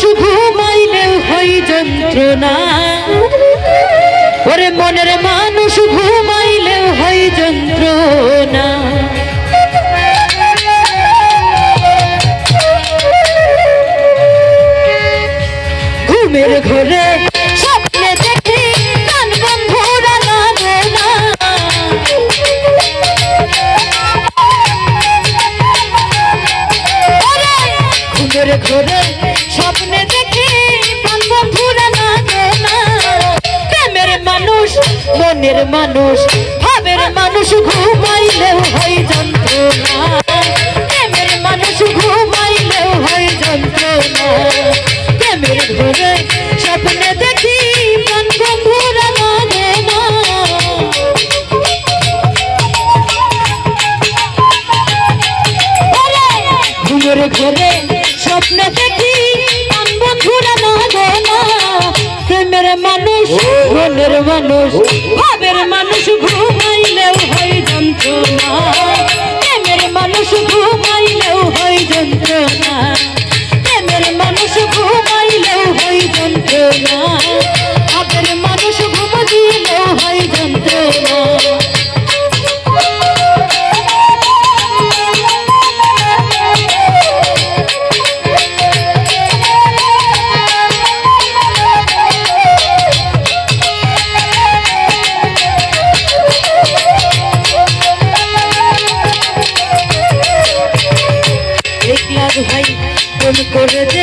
মানুষ ঘুমাইলেও হয় যন্ত্রণা। ওরে মনের মানুষ ঘুমাইলেও হয় যন্ত্রণা। ঘুমের ঘরে ঘুমের ঘরে স্বপ্নে দেখি কান বন্ধুরা প্রেমের মানুষ, মনের মানুষ, ভাবের মানুষ ঘুমাইলেও হয় যন্ত্রণা। মানুষ মনের মানুষ। ভাবের মানুষ ঘুমাইলেও হয় যন্ত্রণা। 不是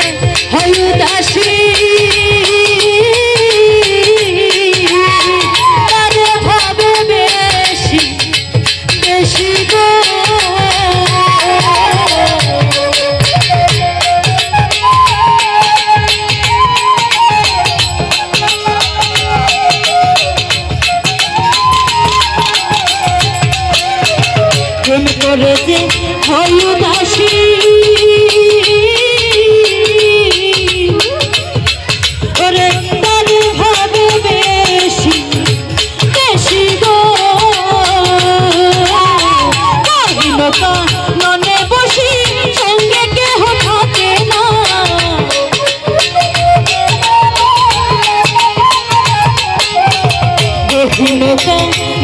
কহিনতা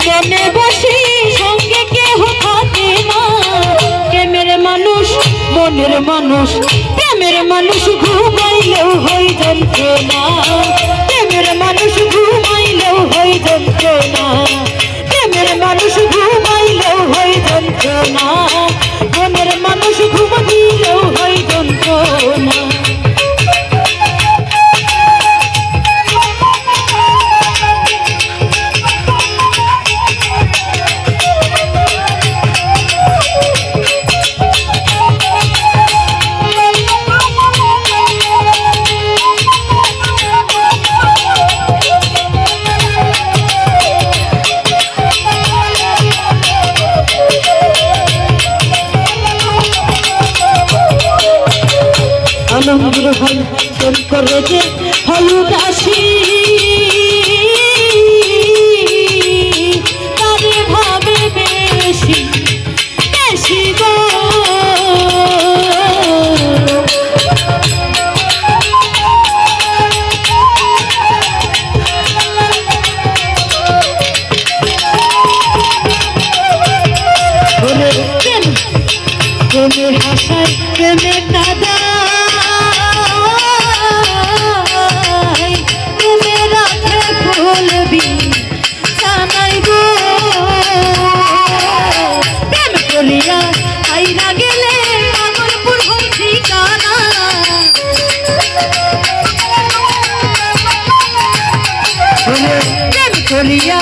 মনে বসি, সঙ্গে কেহ থাকে না। প্রেমের মানুষ, মনের মানুষ, প্রেমের মানুষ ঘুমাইলেও হয়ে যন্ত্রণা তোর করে যে হলুদাসী তারে ভাবে বেশি বেশি গো। প্রেমে হাসায় প্রেমে কাদায়। করিয়া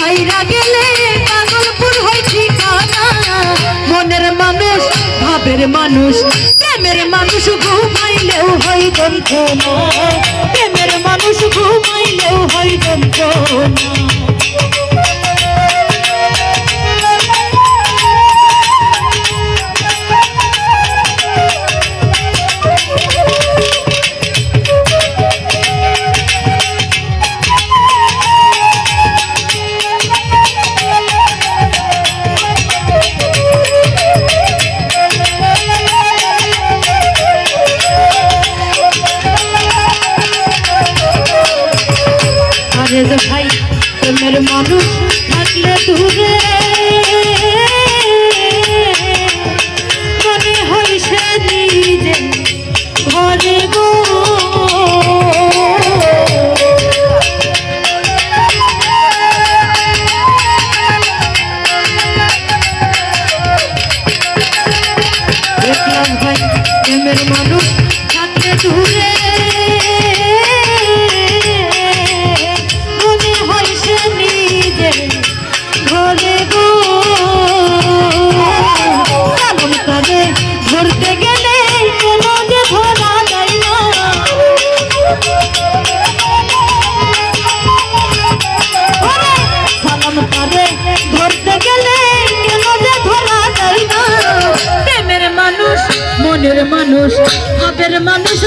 হাইরা গেলে পাগলপুর হয় ঠিকানা। মনের মানুষ, ভাবের মানুষ, প্রেমের মানুষ ঘুমাইলেও হয় যন্ত্রণা। প্রেমের মানুষ ঘুমাইলেও হয় যন্ত্রণা। রেজ ভাই প্রেমের মানুষ থাকলে দূরে। মনে হয় সে নিজে ঘরে গো। ভাই প্রেমের মানুষ মনের মানুষ ভাবের মানুষ